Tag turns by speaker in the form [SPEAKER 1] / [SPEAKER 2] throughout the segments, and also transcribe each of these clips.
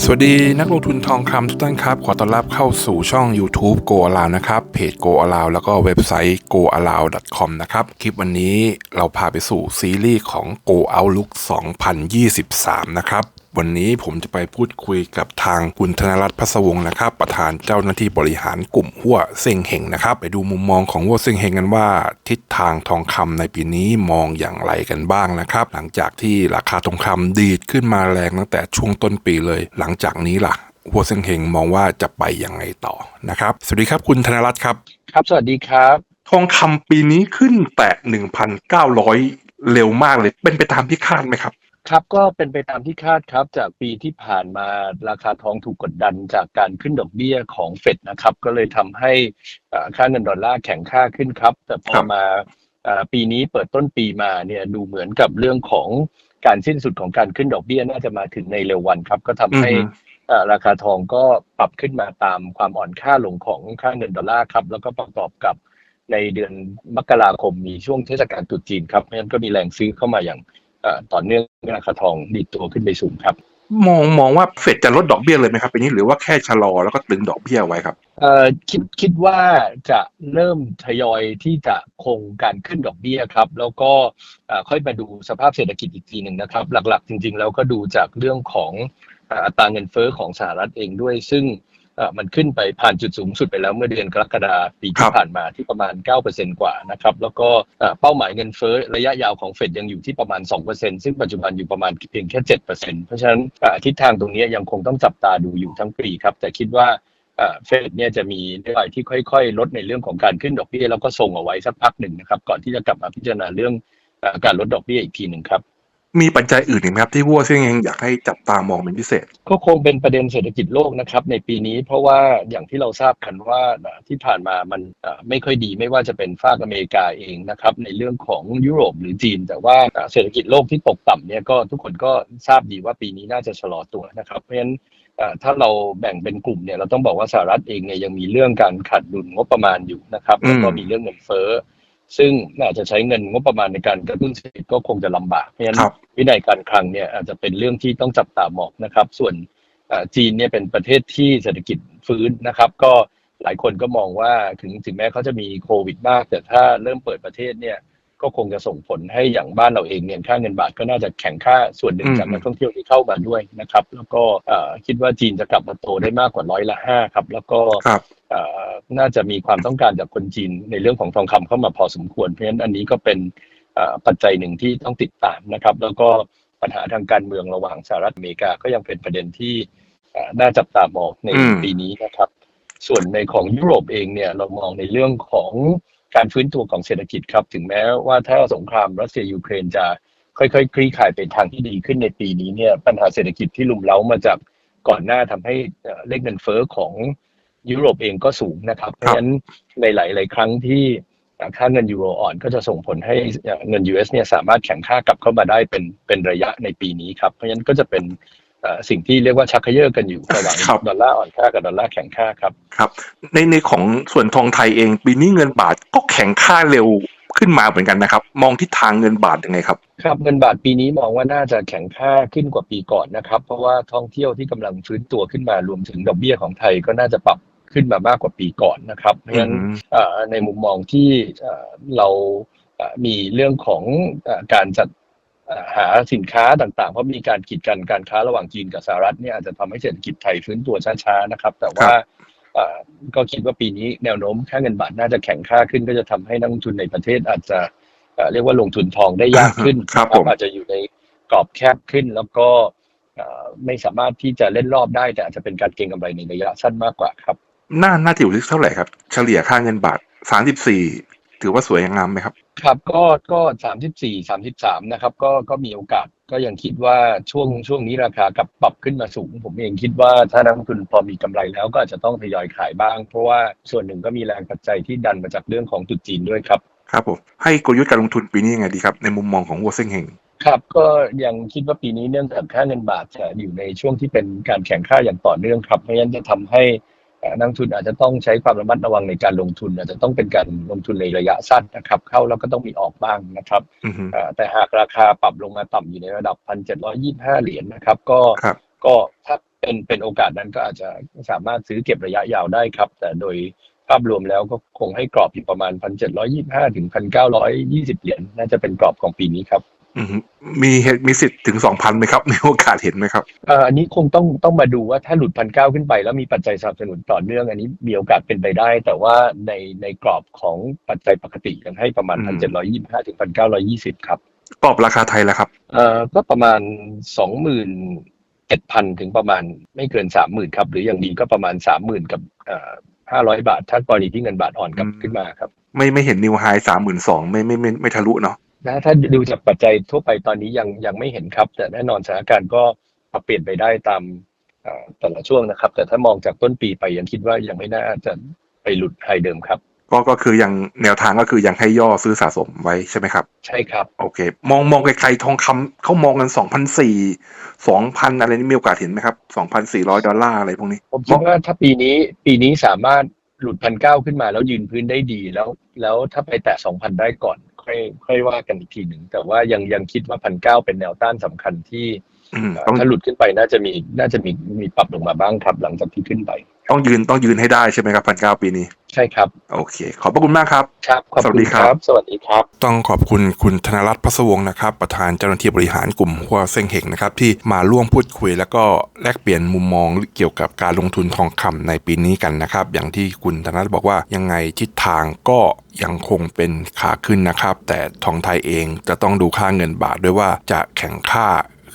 [SPEAKER 1] สวัสดีนักลงทุนทองคำทุกท่านครับ ขอต้อนรับเข้าสู่ช่อง YouTube Go Allow นะครับ เพจ Go Allow แล้วก็เว็บไซต์ goallow.com นะครับ คลิปวันนี้เราพาไปสู่ซีรีส์ของ Go Outlook 2023 นะครับ วันนี้ผมจะไปพูดคุยกับทางคุณธนรัตน์พัสวงศ์นะครับ ประธานเจ้าหน้าที่บริหารกลุ่มหัวเซ็งเฮงนะครับ ไปดูมุมมองของหัวเซ็งเฮงกันว่า ทิศทางทองคำในปีนี้มองอย่างไรกันบ้างนะครับ หลังจากที่ราคาทองคำดีดขึ้นมาแรงตั้งแต่ช่วงต้นปีเลย หลังจากนี้ล่ะหัวเซ็งเฮงมองว่าจะไปยังไงต่อนะครับ สวัสดีครับคุณธนรัตน์ครับ
[SPEAKER 2] ครับสวัสดีครับ
[SPEAKER 1] ทองคำปีนี้ขึ้นแตะ1,900 เร็วมากเลย เป็นไปตามที่คาดไหมครับ
[SPEAKER 2] ครับก็เป็นไปตามที่คาดครับ จากปีที่ผ่านมาราคาทองถูกกดดันจากการขึ้นดอกเบี้ยของเฟดนะครับ ก็เลยทำให้อ่าค่าเงินดอลลาร์แข็งค่าขึ้นครับ แต่พ
[SPEAKER 1] ค
[SPEAKER 2] อ
[SPEAKER 1] รับ
[SPEAKER 2] มาอ่าปีนี้เปิดต้นปีมาเนี่ยดูเหมือนกับเรื่องของการสิ้นสุดของการขึ้นดอกเบี้ยน่าจะมาถึงในเร็ววันครับ ก็ทำให้
[SPEAKER 1] อือฮึ
[SPEAKER 2] อ่าราคาทองก็ปรับขึ้นมาตามความอ่อนค่าลงของค่าเงินดอลลาร์ครับ แล้วก็ประกอบกับในเดือนมกราคมมีช่วงเทศกาลตรุษจีนครับเพราะฉะนั้นก็มีแรงซื้อเข้ามาอย่างเอ่อ ต่อเนื่องราคาทองดีดตัวขึ้นไปสูงครับ
[SPEAKER 1] มองมองว่าเฟดจะลดดอกเบี้ยเลยไหมครับปีนี้หรือว่าแค่ชะลอแล้วก็ตึงดอกเบี้ยไว้ครับ
[SPEAKER 2] เอ่อคิดคิดว่าจะเริ่มทยอยที่จะคงการขึ้นดอกเบี้ยครับ แล้วก็เอ่อค่อยมาดูสภาพเศรษฐกิจอีกทีหนึ่งนะครับ หลักๆ จริง ๆ แล้วก็ดูจากเรื่องของเอ่ออัตราเงินเฟ้อของสหรัฐเองด้วย ซึ่งเอ่อ มันขึ้นไปผ่านจุดสูงสุดไปแล้วเมื่อเดือนกรกฎาคมปี
[SPEAKER 1] ครั
[SPEAKER 2] ที่
[SPEAKER 1] บ
[SPEAKER 2] ผ่านมาที่ประมาณ 9%กว่านะครับแล้วก็เอ่อเป้าหมายเงินเฟ้อระยะยาวของเฟดยังอยู่ที่ประมาณ 2%ซึ่งปัจจุบันอยู่ประมาณเพียงแค่ 7%เพราะฉะนั้นเอ่อทิศทางตรงนี้ยังคงต้องจับตาดูอยู่ทั้งปีครับ แต่คิดว่าเฟดเนี่ยจะมีนโยบายที่ค่อยๆ ลดในเรื่องของการขึ้นดอกเบี้ยแล้วก็ส่งเอาไว้สักพักหนึ่งนะครับ ก่อนที่จะกลับมาพิจารณาเรื่องเอ่อการลดดอกเบี้ยอีกทีหนึ่งครับ
[SPEAKER 1] มีปัจจัยอื่นอีกไหมครับที่วัวเซ็งเฮงอยากให้จับตามองเป็นพิเศษ
[SPEAKER 2] ก็คงเป็นประเด็นเศรษฐกิจโลกนะครับในปีนี้ เพราะว่าอย่างที่เราทราบกันว่าที่ผ่านมามันไม่ค่อยดีไม่ว่าจะเป็นฝากอเมริกาเองนะครับในเรื่องของยุโรปหรือจีน แต่ว่าเศรษฐกิจโลกที่ตกต่ำเนี่ยก็ทุกคนก็ทราบดีว่าปีนี้น่าจะชะลอตัวนะครับเพราะฉะนั้นถ้าเราแบ่งเป็นกลุ่มเนี่ยเราต้องบอกว่าสหรัฐเองเนี่ยยังมีเรื่องการขาดดุลงบประมาณอยู่นะครับแล้วก็
[SPEAKER 1] ม
[SPEAKER 2] มีเรื่องเงินเฟ้อ ซึ่งอาจจะใช้เงินงบประมาณในการกระตุ้นเศรษฐกิจก็คงจะลำบากเพราะฉะนั้น
[SPEAKER 1] ครับ
[SPEAKER 2] วินัยการคลังเนี่ยอาจจะเป็นเรื่องที่ต้องจับตามองนะครับ ส่วนเอ่อจีนเนี่ยเป็นประเทศที่เศรษฐกิจฟื้นนะครับ ก็หลายคนก็มองว่าถึงถึงแม้เขาจะมีโควิดมาก แต่ถ้าเริ่มเปิดประเทศเนี่ย ก็คงจะส่งผลให้อย่างบ้านเราเองเนี่ยค่าเงินบาทก็น่าจะแข็งค่าส่วนหนึ่ง
[SPEAKER 1] อืม
[SPEAKER 2] จากนักท่องเที่ยวที่เข้ามาด้วยนะครับแล้วก็เอ่อคิดว่าจีนจะกลับมาโตได้มากกว่าร้อยละห้าครับแล้วก็
[SPEAKER 1] ครับ
[SPEAKER 2] เอ่อน่าจะมีความต้องการจากคนจีนในเรื่องของทองคำเข้ามาพอสมควรเพราะฉะนั้นอันนี้ก็เป็นเอ่อปัจจัยหนึ่งที่ต้องติดตามนะครับ แล้วก็ปัญหาทางการเมืองระหว่างสหรัฐอเมริกาก็ยังเป็นประเด็นที่เอ่อน่าจับตามองใน
[SPEAKER 1] อืม
[SPEAKER 2] ปีนี้นะครับ ส่วนในของยุโรปเองเนี่ยเรามองในเรื่องของ การฟื้นตัวของเศรษฐกิจครับ ถึงแม้ว่าถ้าสงครามรัสเซียยูเครนจะค่อยๆ คลี่คลายไปทางที่ดีขึ้นในปีนี้เนี่ยปัญหาเศรษฐกิจที่ลุมเล้ามาจากก่อนหน้าทำให้เอ่อเลขเงินเฟ้อของยุโรปเองก็สูงนะครับ เพราะฉะนั้นในหลาย ๆ ครั้งที่เอ่อค่าเงินยูโรอ่อนก็จะส่งผลให้เอ่อเงิน US เนี่ยสามารถแข่งค่ากลับเข้ามาได้เป็นเป็นระยะในปีนี้ครับ เพราะฉะนั้นก็จะเป็นเอ่อ สิ่งที่เรียกว่าชักเขย่อกันอยู่ระหว่าง
[SPEAKER 1] ครับ
[SPEAKER 2] ดอลลาร์อ่อนค่ากับดอลลาร์แข็งค่าครับ
[SPEAKER 1] ครับ ในในของส่วนทองไทยเองปีนี้เงินบาทก็แข็งค่าเร็วขึ้นมาเหมือนกันนะครับ มองทิศทางเงินบาทยังไงครับ
[SPEAKER 2] ครับเงินบาทปีนี้มองว่าน่าจะแข็งค่าขึ้นกว่าปีก่อนนะครับ เพราะว่าท่องเที่ยวที่กำลังฟื้นตัวขึ้นมารวมถึงดอกเบี้ยของไทยก็น่าจะปรับขึ้นมามากกว่าปีก่อนนะครับเพราะฉะนั้น
[SPEAKER 1] อืม
[SPEAKER 2] เอ่อในมุมมองที่เอ่อเราเอ่อมีเรื่องของเอ่อการจัดเอ่อ หาสินค้าต่างๆ เพราะมีการกีดกันการค้าระหว่างจีนกับสหรัฐเนี่ยอาจจะทำให้เศรษฐกิจไทยฟื้นตัวช้าๆนะครับ แต่ว่าเอ่อก็คิดว่าปีนี้แนวโน้มค่าเงินบาทน่าจะแข็งค่าขึ้น ก็จะทำให้นักลงทุนในประเทศอาจจะเอ่อเรียกว่าลงทุนทองได้ยากขึ้น
[SPEAKER 1] ครับ
[SPEAKER 2] นะ
[SPEAKER 1] ผม
[SPEAKER 2] อาจจะอยู่ในกรอบแคบขึ้นแล้วก็เอ่อไม่สามารถที่จะเล่นรอบได้แต่อาจจะเป็นการเก็งกำไรในระยะสั้นมากกว่าครับ
[SPEAKER 1] น่าน่าจะอยู่ที่เท่าไหร่ครับ เฉลี่ยค่าเงินบาทสามสิบสี่ถือว่าสวยงามไหมครับ
[SPEAKER 2] ครับก็ก็สามสิบสี่สามสิบสามนะครับ ก็ก็มีโอกาสก็ยังคิดว่าช่วงช่วงนี้ราคากลับปรับขึ้นมาสูง ผมเองคิดว่าถ้านักลงทุนพอมีกำไรแล้วก็อาจจะต้องทยอยขายบ้าง เพราะว่าส่วนหนึ่งก็มีแรงปัจจัยที่ดันมาจากเรื่องของตรุษจีนด้วยครับ
[SPEAKER 1] ครับผมให้กลยุทธ์การลงทุนปีนี้ยังไงดีครับ ในมุมมองของวัวเซ็งเฮง
[SPEAKER 2] ครับก็ยังคิดว่าปีนี้เนื่องจากค่าเงินบาทจะอยู่ในช่วงที่เป็นการแข่งค่าอย่างต่อเนื่องครับเพราะฉะนั้นจะทำให้เอ่อ นักลงทุนอาจจะต้องใช้ความระมัดระวังในการลงทุน อาจจะต้องเป็นการลงทุนในระยะสั้นนะครับ เข้าแล้วก็ต้องมีออกบ้างนะครับ
[SPEAKER 1] อือฮึ
[SPEAKER 2] เอ่อแต่หากราคาปรับลงมาต่ำอยู่ในระดับ1,725เหรียญนะครับ ก็
[SPEAKER 1] ครับ
[SPEAKER 2] ก็ถ้าเป็นเป็นโอกาสนั้นก็อาจจะสามารถซื้อเก็บระยะยาวได้ครับ แต่โดยภาพรวมแล้วก็คงให้กรอบอยู่ประมาณ1,725ถึง1,920เหรียญน่าจะเป็นกรอบของปีนี้ครับ
[SPEAKER 1] อื มมีเหตุมีสิทธิ์ถึงสองพันไหมครับ มีโอกาสเห็นไหมครับ
[SPEAKER 2] เอ่ออันนี้คงต้องต้องมาดูว่าถ้าหลุดพันเก้าขึ้นไป แล้วมีปัจจัยสนับสนุนต่อเนื่อง อันนี้มีโอกาสเป็นไปได้ แต่ว่าในในกรอบของปัจจัยปกติยังให้ประมาณ
[SPEAKER 1] อื
[SPEAKER 2] พัน
[SPEAKER 1] ม
[SPEAKER 2] เจ็ดร้อยยี่สิบห้าถึงพันเก้าร้อยยี่สิบครับ
[SPEAKER 1] กรอบราคาไทยแล้วครับ
[SPEAKER 2] เอ่อก็ประมาณสองหมื่นเจ็ดพันถึงประมาณไม่เกินสามหมื่นครับ หรืออย่างดีก็ประมาณสามหมื่นกับเอ่อห้าร้อยบาท ถ้ากรณีที่เงินบาทอ่อนกลับ
[SPEAKER 1] อืม
[SPEAKER 2] ขึ้นมาครับ
[SPEAKER 1] ไม่ไม่เห็นนิวไฮสามหมื่นสองไม่ไม่ไม่ไม่ทะลุเนาะ
[SPEAKER 2] นะถ้าดูจากปัจจัยทั่วไปตอนนี้ยังยังไม่เห็นครับ แต่แน่นอนสถานการณ์ก็ปรับเปลี่ยนไปได้ตามเอ่อแต่ละช่วงนะครับ แต่ถ้ามองจากต้นปีไปยังคิดว่ายังไม่น่าจะไปหลุดไฮเดิมครับ
[SPEAKER 1] ก็ก็คือยังแนวทางก็คือยังให้ย่อซื้อสะสมไว้ใช่ไหมครับ
[SPEAKER 2] ใช่ครับ
[SPEAKER 1] โอเค มองมองไกลๆทองคำเขามองกันสองพันสี่สองพันอะไรนี่มีโอกาสเห็นไหมครับสองพันสี่ร้อยดอลลาร์อะไรพวกนี้
[SPEAKER 2] ผมคิดว่าถ้าปีนี้ปีนี้สามารถหลุดพันเก้าขึ้นมาแล้วยืนพื้นได้ดีแล้ว แล้วถ้าไปแตะสองพันได้ก่อน ค่อยค่อยว่ากันอีกทีหนึ่งแต่ว่ายังยังคิดว่าพันเก้าเป็นแนวต้านสำคัญที่
[SPEAKER 1] อืม
[SPEAKER 2] เอ่อ
[SPEAKER 1] ต้อง
[SPEAKER 2] ถ้าหลุดขึ้นไปน่าจะมีน่าจะมีมีปรับลงมาบ้างครับ หลังจากที่ขึ้นไป
[SPEAKER 1] ต้องยืนต้องยืนให้ได้ใช่ไหมครับพันเก้าปีนี้
[SPEAKER 2] ใช่ครับ
[SPEAKER 1] โอเค ขอบพระคุณมากครับ
[SPEAKER 2] ครับขอบ
[SPEAKER 1] สวัส
[SPEAKER 2] คุ
[SPEAKER 1] ดี
[SPEAKER 2] ณ
[SPEAKER 1] ค
[SPEAKER 2] ค
[SPEAKER 1] รั
[SPEAKER 2] รับ บ สวัสดีครับ
[SPEAKER 1] ต้องขอบคุณคุณธนรัตน์พัสวงศ์นะครับ ประธานเจ้าหน้าที่บริหารกลุ่มหัวเส้งเฮงนะครับ ที่มาร่วมพูดคุย แล้วก็แลกเปลี่ยนมุมมองเกี่ยวกับการลงทุนทองคำในปีนี้กันนะครับ อย่างที่คุณธนรัตน์บอกว่ายังไงทิศทางก็ยังคงเป็นขาขึ้นนะครับ แต่ทองไทยเองจะต้องดูค่าเงินบาทด้วยว่าจะแข่งค่า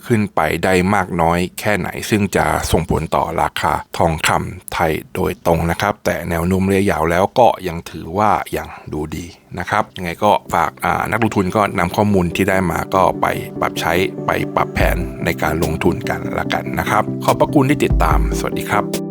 [SPEAKER 1] ขึ้นไปได้มากน้อยแค่ไหน ซึ่งจะส่งผลต่อราคาทองคำไทยโดยตรงนะครับ แต่แนวโน้มระยะยาวแล้วก็ยังถือว่ายังดูดีนะครับยังไงก็ฝากนักลงทุนก็นำข้อมูลที่ได้มาก็ไปปรับใช้ไปปรับแผนในการลงทุนกันละกันนะครับ ขอบพระคุณที่ติดตาม สวัสดีครับ